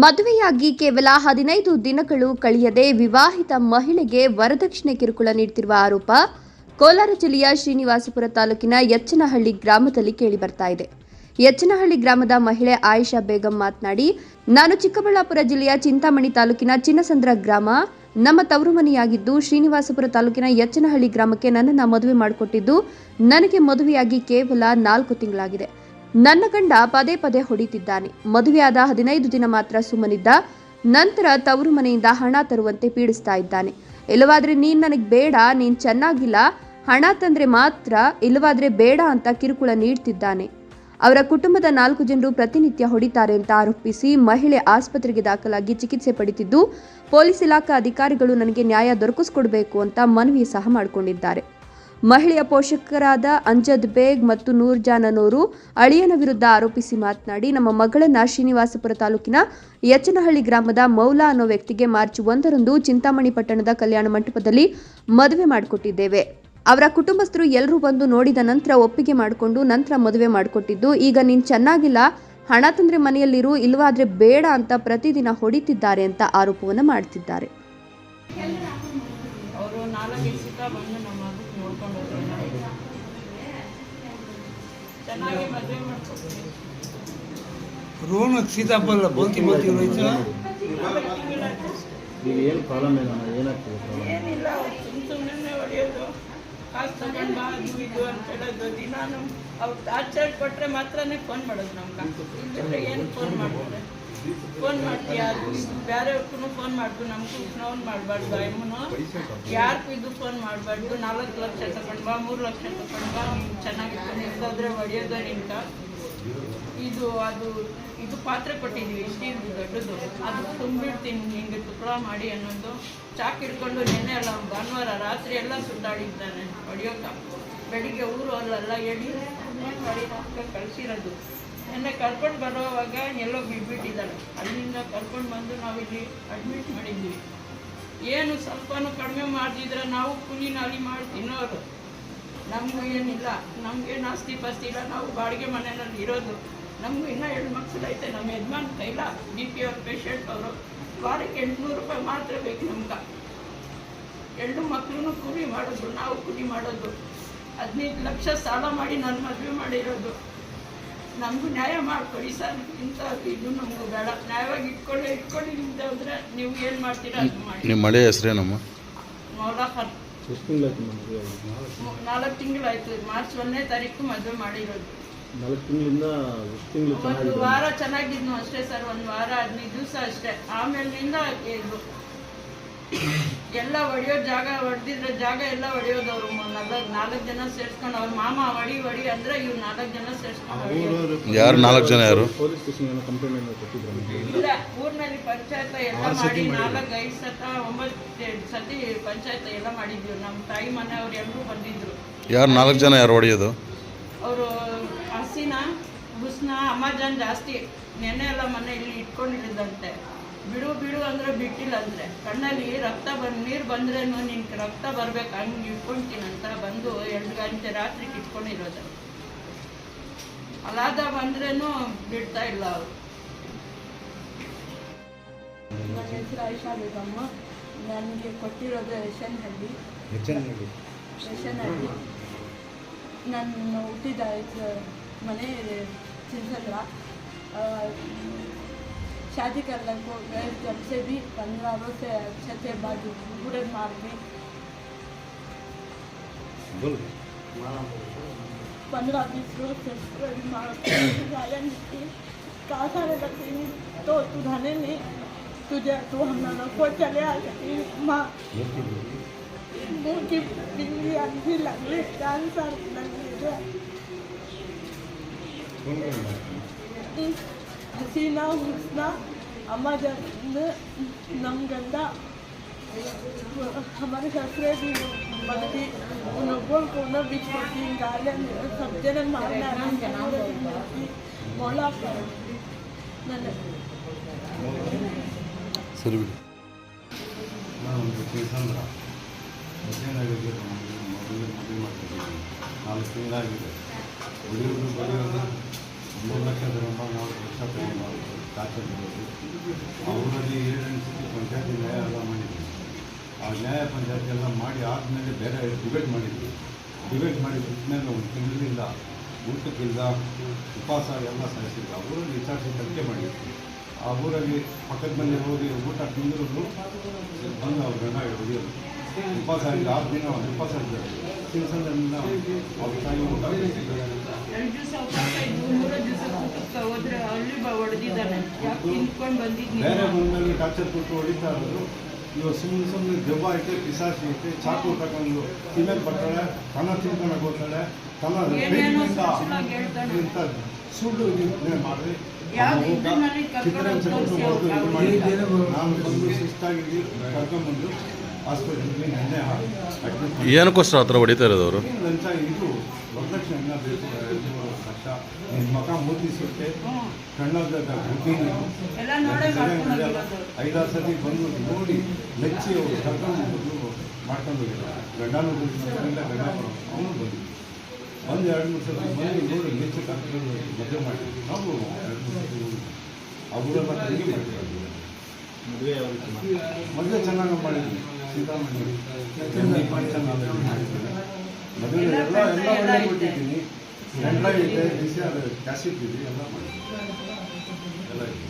ಮದುವೆಯಾಗಿ ಕೇವಲ ಹದಿನೈದು ದಿನಗಳು ಕಳೆಯದೆ ವಿವಾಹಿತ ಮಹಿಳೆಗೆ ವರದಕ್ಷಿಣೆ ಕಿರುಕುಳ ನೀಡುತ್ತಿರುವ ಆರೋಪ ಕೋಲಾರ ಜಿಲ್ಲೆಯ ಶ್ರೀನಿವಾಸಪುರ ತಾಲೂಕಿನ ಯಚ್ಚನಹಳ್ಳಿ ಗ್ರಾಮದಲ್ಲಿ ಕೇಳಿಬರ್ತಾ ಇದೆ. ಯಚ್ಚನಹಳ್ಳಿ ಗ್ರಾಮದ ಮಹಿಳೆ ಆಯಿಷಾ ಬೇಗಂ ಮಾತನಾಡಿ, ನಾನು ಚಿಕ್ಕಬಳ್ಳಾಪುರ ಜಿಲ್ಲೆಯ ಚಿಂತಾಮಣಿ ತಾಲೂಕಿನ ಚಿನ್ನಸಂದ್ರ ಗ್ರಾಮ. ನಮ್ಮ ತವರು ಮನೆಯಾಗಿದ್ದು ಶ್ರೀನಿವಾಸಪುರ ತಾಲೂಕಿನ ಯಚ್ಚನಹಳ್ಳಿ ಗ್ರಾಮಕ್ಕೆ ನನ್ನನ್ನು ಮದುವೆ ಮಾಡಿಕೊಟ್ಟಿದ್ದು, ನನಗೆ ಮದುವೆಯಾಗಿ ಕೇವಲ ನಾಲ್ಕು ತಿಂಗಳಾಗಿದೆ. ನನ್ನ ಗಂಡ ಪದೇ ಪದೇ ಹೊಡಿತಿದ್ದಾನೆ. ಮದುವೆಯಾದ ಹದಿನೈದು ದಿನ ಮಾತ್ರ ಸುಮ್ಮನಿದ್ದ. ನಂತರ ತವರು ಮನೆಯಿಂದ ಹಣ ತರುವಂತೆ ಪೀಡಿಸ್ತಾ ಇದ್ದಾನೆ. ಇಲ್ಲವಾದ್ರೆ ನೀನ್ ನನಗೆ ಬೇಡ, ನೀನ್ ಚೆನ್ನಾಗಿಲ್ಲ. ಹಣ ತಂದ್ರೆ ಮಾತ್ರ ಇಲ್ಲವಾದ್ರೆ ಬೇಡ ಅಂತ ಕಿರುಕುಳ ನೀಡ್ತಿದ್ದಾನೆ. ಅವರ ಕುಟುಂಬದ ನಾಲ್ಕು ಜನರು ಪ್ರತಿನಿತ್ಯ ಹೊಡಿತಾರೆ ಅಂತ ಆರೋಪಿಸಿ ಮಹಿಳೆ ಆಸ್ಪತ್ರೆಗೆ ದಾಖಲಾಗಿ ಚಿಕಿತ್ಸೆ ಪಡಿತಿದ್ದು ಪೊಲೀಸ್ ಇಲಾಖಾ ಅಧಿಕಾರಿಗಳು ನನಗೆ ನ್ಯಾಯ ದೊರಕಿಸ್ಕೊಡ್ಬೇಕು ಅಂತ ಮನವಿ ಸಹ ಮಾಡಿಕೊಂಡಿದ್ದಾರೆ. ಮಹಿಳೆಯ ಪೋಷಕರಾದ ಅಂಜದ್ ಬೇಗ್ ಮತ್ತು ನೂರ್ಜಾನ್ ಅನ್ನೋರು ಅಳಿಯನ ವಿರುದ್ಧ ಆರೋಪಿಸಿ ಮಾತನಾಡಿ, ನಮ್ಮ ಮಗಳನ್ನ ಶ್ರೀನಿವಾಸಪುರ ತಾಲೂಕಿನ ಯಚ್ಚನಹಳ್ಳಿ ಗ್ರಾಮದ ಮೌಲಾ ಅನ್ನೋ ವ್ಯಕ್ತಿಗೆ ಮಾರ್ಚ್ ಒಂದರಂದು ಚಿಂತಾಮಣಿ ಪಟ್ಟಣದ ಕಲ್ಯಾಣ ಮಂಟಪದಲ್ಲಿ ಮದುವೆ ಮಾಡಿಕೊಟ್ಟಿದ್ದೇವೆ. ಅವರ ಕುಟುಂಬಸ್ಥರು ಎಲ್ಲರೂ ಬಂದು ನೋಡಿದ ನಂತರ ಒಪ್ಪಿಗೆ ಮಾಡಿಕೊಂಡು ನಂತರ ಮದುವೆ ಮಾಡಿಕೊಟ್ಟಿದ್ದು, ಈಗ ನೀನು ಚೆನ್ನಾಗಿಲ್ಲ, ಹಣ ತಂದ್ರೆ ಮನೆಯಲ್ಲಿರು ಇಲ್ಲವಾದ್ರೆ ಬೇಡ ಅಂತ ಪ್ರತಿದಿನ ಹೊಡಿತಿದ್ದಾರೆ ಅಂತ ಆರೋಪವನ್ನು ಮಾಡ್ತಿದ್ದಾರೆ ಅವರು ನಾಲ್ಕು ಸುತ್ತ ಬಂದು ನಮ್ಮ ಮಗಕ್ಕೆ ನೋಡ್ಕೊಂಡು ಹೋದ್ರು ನಾವು. ರೋಣ ಸೀತಾಫಲ ಬೋತಿ ಬೋತಿ ಹೋಯ್ತು ಈಗ ಏನು ಪ್ರಾಬ್ಲಮ್ ಇಲ್ಲ ಏನಾಗ್ತದೆ ಪ್ರಾಬ್ಲಮ್ ಏನಿಲ್ಲ ಸುಮ್ಮನೆ ಹೊಡೆಯೋದು. ಕಾಸು ತಗೊಂಡು ಬಾ ಅದು ಇದು ಅಂತ ಹೇಳೋದು. ದಿನಾನು ಅವ್ರು ಟಾರ್ಚರ್ ಕೊಟ್ಟರೆ ಮಾತ್ರನೇ ಫೋನ್ ಮಾಡೋದು ನಮ್ಗೆ. ಏನು ಫೋನ್ ಮಾಡ್ತಾರೆ? ಫೋನ್ ಮಾಡ್ತೀಯ? ಬೇರೆಯವ್ರಿಗೂ ಫೋನ್ ಮಾಡ್ತು ನಮಗೂ ಫೋನ್ ಮಾಡಬಾರ್ದು ಎಮ್ಮನು ಯಾರಿಗೂ ಇದು ಫೋನ್ ಮಾಡಬಾರ್ದು. ನಾಲ್ಕು ಲಕ್ಷ ತಗೊಂಡು ಬಾ, ಮೂರು ಲಕ್ಷ ತಗೊಂಡು ಬಾ. ನೀನು ಚೆನ್ನಾಗಿತ್ತು ನಿಂತಾದ್ರೆ ಹೊಡೆಯೋದು ನಿಂತ. ಇದು, ಅದು, ಇದು ಪಾತ್ರೆ ಕೊಟ್ಟಿದ್ದೀವಿ ಇಷ್ಟೇ ದೊಡ್ಡದು. ಅದು ತುಂಬಿಡ್ತೀನಿ. ನಿಂಗೆ ತುಪ್ಪಳ ಮಾಡಿ ಅನ್ನೋದು. ಚಾಕ್ ಹಿಡ್ಕೊಂಡು ನೆನ್ನೆ ಅಲ್ಲ, ಭಾನುವಾರ ರಾತ್ರಿ ಎಲ್ಲ ಸುತ್ತಾಡಿದ್ದಾನೆ. ಹೊಡಿಯೋಕ. ಬೆಳಿಗ್ಗೆ ಊರು ಅಲ್ಲೆಲ್ಲ ಎಡಿ ಮಾಡಿ ಕಳಿಸಿರೋದು. ನೆನ್ನೆ ಕರ್ಕೊಂಡು ಬರೋವಾಗ ಎಲ್ಲೋ ಬಿಟ್ಬಿಟ್ಟಿದ್ದಾಳೆ ಅಲ್ಲಿಂದ ಕರ್ಕೊಂಡು ಬಂದು ನಾವು ಇಲ್ಲಿ ಅಡ್ಮಿಟ್ ಮಾಡಿದ್ವಿ. ಏನು ಸ್ವಲ್ಪನೂ ಕಡಿಮೆ ಮಾಡಿದ್ರೆ ನಾವು ಕೂಲಿ ನಾಲಿ ಮಾಡಿ ತಿನ್ನೋರು. ನಮಗೂ ಏನಿಲ್ಲ. ನಮಗೇನು ಆಸ್ತಿ ಪಾಸ್ತಿ ಇಲ್ಲ. ನಾವು ಬಾಡಿಗೆ ಮನೆಯಲ್ಲಿ ಇರೋದು. ನಮಗೂ ಇನ್ನೂ ಎರಡು ಮಕ್ಕಳು ಐತೆ. ನಮ್ಮ ಯಜಮಾನ್ ಕೈಲ ಬಿ ಪಿ ಅವ್ರ ಪೇಷಂಟ್ ಅವರು. ವಾರಕ್ಕೆ ಎಂಟುನೂರು ರೂಪಾಯಿ ಮಾತ್ರ ಬೇಕು ನಮ್ಗೆ. ಎರಡು ಮಕ್ಕಳು ಕೂಲಿ ಮಾಡೋದು. ನಾವು ಕೂಲಿ ಮಾಡೋದು. ಹದಿನೈದು ಲಕ್ಷ ಸಾಲ ಮಾಡಿ ನಾನು ಮದುವೆ ಮಾಡಿರೋದು. ನಮಗೂ ನ್ಯಾಯ ಮಾಡಿಕೊಡಿ ಸರ್. ಇಂಥ ಇದು ನಮಗೂ ಬೇಡ. ನ್ಯಾಯವಾಗಿ ಇಟ್ಕೊಳ್ಳಿ ಇಟ್ಕೊಂಡು ನಿಮ್ದು ಹೋದ್ರೆ ನೀವು ಏನು ಮಾಡ್ತೀರಾ ಅದು ಮಾಡಿ. ನಿಮ್ಮ ಮಳೆ ಹೆಸರೇನಮ್ಮ? ನೋಡಕ್ಕೆ ಎಷ್ಟು ತಿಂಗಳಾಯ್ತು? ನಾಲ್ಕು ತಿಂಗಳಾಯ್ತು. ಮಾರ್ಚ್ ಒಂದನೇ ತಾರೀಕು ಮದುವೆ ಮಾಡಿರೋದು. ನಾಲ್ಕು ತಿಂಗಳಿಂದ ಎಷ್ಟು ತಿಂಗಳು ಒಂದು ವಾರ ಚೆನ್ನಾಗಿದ್ನು ಅಷ್ಟೇ ಸರ್. ಒಂದು ವಾರ ಹದಿನೈದು ದಿವಸ ಅಷ್ಟೇ. ಆಮೇಲಿಂದ ಇದು ಎಲ್ಲ ಹೊಡೆಯೋ ಜಾಗ ಹೊಡೆದಿದ್ರೆ ಜಾಗ ಎಲ್ಲ ಹೊಡೆಯೋದು ಅವರು ನಾಲ್ಕು ನಾಲ್ಕು ಜನ ಸೇರ್ಸ್ಕೊಂಡು ಅವ್ರ ಮಾಮ ಹೊಡಿ ಹೊಡಿ ಅಂದ್ರೆ ಇವ್ ನಾಲ್ಕು ಜನ ಸೇರ್ಸ್ಕೊಂಡು ಯಾರು ನಾಲ್ಕು ಜನ ಯಾರು? ಪೊಲೀಸ್ ಸ್ಟೇಷನ್ ಕಂಪ್ಲೇಂಟ್ ಕೊಟ್ಟಿದ್ರು ಇಲ್ಲ ಊರಿನಲ್ಲಿ ಪಂಚಾಯತ್ ಎಲ್ಲ ಮಾಡಿ ನಾಲ್ಕು ಐದು ಸತ ಒಂಬತ್ತು ಸತಿ ಪಂಚಾಯತ್ ಎಲ್ಲ ಮಾಡಿದ್ವಿ ನಮ್ಮ ತಾಯಿ ಮನೆಯವ್ರು ಎಲ್ಲರೂ ಬಂದಿದ್ರು. ಯಾರು ನಾಲ್ಕು ಜನ ಯಾರು ಹೊಡೆಯೋದು ಅವರು ಹಸಿನ ಬುಸ್ನ ಅಮಾಜಾನ್ ಜಾಸ್ತಿ. ನೆನೆ ಎಲ್ಲ ಮನೆ ಇಲ್ಲಿ ಇಟ್ಕೊಂಡಿರೋದಂತೆ ಬಿಡು ಬಿಡು ಅಂದ್ರೆ ಬಿಟ್ಟಿಲ್ಲ ಅಂದ್ರೆ. ಕಣ್ಣಲ್ಲಿ ರಕ್ತ ಬಂದು ನೀರು ಬಂದ್ರೇನು ನಿನ್ ರಕ್ತ ಬರ್ಬೇಕು ಹಂಗೆ ಇಟ್ಕೊಂತೀನಂತ ಬಂದು ಎರಡು ಗಂಟೆ ರಾತ್ರಿ ಇಟ್ಕೊಂಡಿರೋದು ಅಲಾದ ಬಂದ್ರೇನು ಬಿಡ್ತಾ ಇಲ್ಲ ಅವರು. ನನ್ನ ಹೆಸರು ಆಯಿಷಾ ಬೇಗಮ್ಮ ನನಗೆ ಕೊಟ್ಟಿರೋದು ಯಶನ್ಹಳ್ಳಿ ಯಶನ್ಹಳ್ಳಿ ನಾನು ಹುಟ್ಟಿದ ಮನೆ ಚಿಂಚಂದ್ರ शादी करने को गए जब से भी पंद्रह रोज से अच्छे से बाद पूरे मार भी पंद्रह बीस रोज से मार कहा सारे बच्चे तो तू धने नहीं तुझे तू हम लोगों को चले आ सकती माँ बिल्ली लगली कैंसर लगली ಹಸೀನಾ ಹುಸ್ನ ಅಮ್ಮಜನ್ ನಮ್ಮ ಗಂಡ हमारे ससुरे भी बगती उन लोगों को न बीच पड़ती गालियाँ सब जन मारना मौला ನನ್ನ ಸರಿ ಬಿಡಿ ನಾನೊಂದು ಕೇಸಂದ್ರ ಮಧ್ಯಾಹ್ನಗಳಿಗೆ ಮೊದಲು ಮದುವೆ ಮಾಡ್ತಿದ್ದೀನಿ ನಾಲ್ಕು ತಿಂಗಳಾಗಿದೆ ಉಳಿಯೋದು ಬರೆಯೋದು ಮೂರು ಲಕ್ಷ ನಾವು ತಗೊಂಡು ಟಾರ್ಚರ್ ಕೊಡೋದು ಅವರಲ್ಲಿ ಏಳೆಂಟು ಪಂಚಾಯತಿ ನ್ಯಾಯ ಎಲ್ಲ ಮಾಡಿದ್ವಿ ಆ ನ್ಯಾಯ ಪಂಚಾಯತಿ ಎಲ್ಲ ಮಾಡಿ ಆದಮೇಲೆ ಬೇರೆ ಡಿಬೇಟ್ ಮಾಡಿದ್ವಿ ಡಿಬೇಟ್ ಮಾಡಿ ಬಿಟ್ಟಮೇಲೆ ಒಂದು ತಿಂಗಳಿಂದ ಊಟಕ್ಕಿಲ್ಲ ಉಪವಾಸ ಎಲ್ಲ ಸಹಿಸಿದ್ರು ಆ ಊರಲ್ಲಿ ವಿಚಾರಿಸಿ ತನಿಖೆ ಮಾಡಿದ್ವಿ ಆ ಊರಲ್ಲಿ ಪಕ್ಕದ ಮನೆ ಹೋಗಿ ಊಟ ತಿಂದ್ರು ಬಂದು ಅವ್ರ ಗಂಡ ಹೊಡೆಯೋದು ಉಪವಾಸ ಇಲ್ಲ ಆರು ದಿನ ಅವ್ರು ಉಪವಾಸ ಇದ್ದಾರೆ ತಿನ್ಸಂದ್ರಿಂದ ಅವ್ರ ತಾಯಿ ಊಟ ಕೊಡ್ತಿದ್ರು. ಎರಡು ದಿವಸ ಉಪವಾಸ ಇದ್ದು ಮೂರೇ ದಿವಸ ಊಟಕ್ಕೆ ಹೋದ್ರೆ ಅಲ್ಲಿ ಹೊಡೆದಿದ್ದಾನೆ ಯಾಕೆ ತಿನ್ಕೊಂಡು ಬಂದಿದ್ದೀನಿ ಬೇರೆ ನೀನು ಬಂದಲ್ಲಿ ಟಾರ್ಚರ್ ಕೊಟ್ಟು ಹೊಡಿತಾ ಇರೋದು ಇವಾಗ ಸುಮ್ಮನೆ ಸುಮ್ಮನೆ ದೆವ್ವ ಐತೆ ಪಿಸಾಸಿ ಐತೆ ಚಾಕು ತಗೊಂಡು ಫಿಮೇಲ್ ಬರ್ತಾಳೆ ತನ ತಿನ್ಕೊಂಡು ಹೋಗ್ತಾಳೆ ತನ್ನ. ಇಂಥ ಸುಳ್ಳು ಇದನ್ನೇ ಮಾಡಿ ಯಾವ್ದು ಕರ್ಕೊಂಡು ಹೋಗಿ ತೋರ್ಸಿ ಅವ್ರು ಅವ್ರು ಮಾಡಿದ್ದು. ನಾನು ಬಂದು ಸುಸ್ತಾಗಿ ಕರ್ಕೊಂಡ್ಬಂದು ಹಾಸ್ಪಿಟಲ್ಗೆ ನೆನ್ನೆ ಏನಕ್ಕೋಸ್ಕರ ಆ ಥರ ಹೊಡಿತಾ ಇರೋದು ಅವರು? ಲಂಚ ಇದು ಬೇಕು ಮೂರು ನಿಮ್ಮ ಮಗ ಕಣ್ಣದ ಬುದ್ಧಿ ಐದಾರು ಸತಿ ಬಂದು ನೋಡಿ ಮೆಚ್ಚಿ ಅವರು ಕರ್ಕೊಂಡು ಬಂದು ಮಾಡ್ಕೊಂಡು ಗಂಡನೂ ಬಂದಿಲ್ಲ ಗಂಡ ಅವನು ಒಂದು ಎರಡು ಮೂರು ಸತಿ ಬಂದು ನೋಡಿ ಕರ್ಕೊಂಡು ಮದುವೆ ನಾವು ಎರಡು ಮೂರು ಸತಿ ಅವರೆಲ್ಲ ಮದುವೆ ಚೆನ್ನಾಗಿ ಮಾಡಿದ್ವಿ ಮದುವೆ ಎಲ್ಲ ಎಲ್ಲ ಒಳ್ಳೆ ಕೊಟ್ಟಿದ್ದೀನಿ. ಎಲ್ಲ ಇದೆ ಡಿ ಸಿ ಆರ್ ಇದೆ ಎಲ್ಲ ಮಾಡಿ ಎಲ್ಲ ಇದೆ.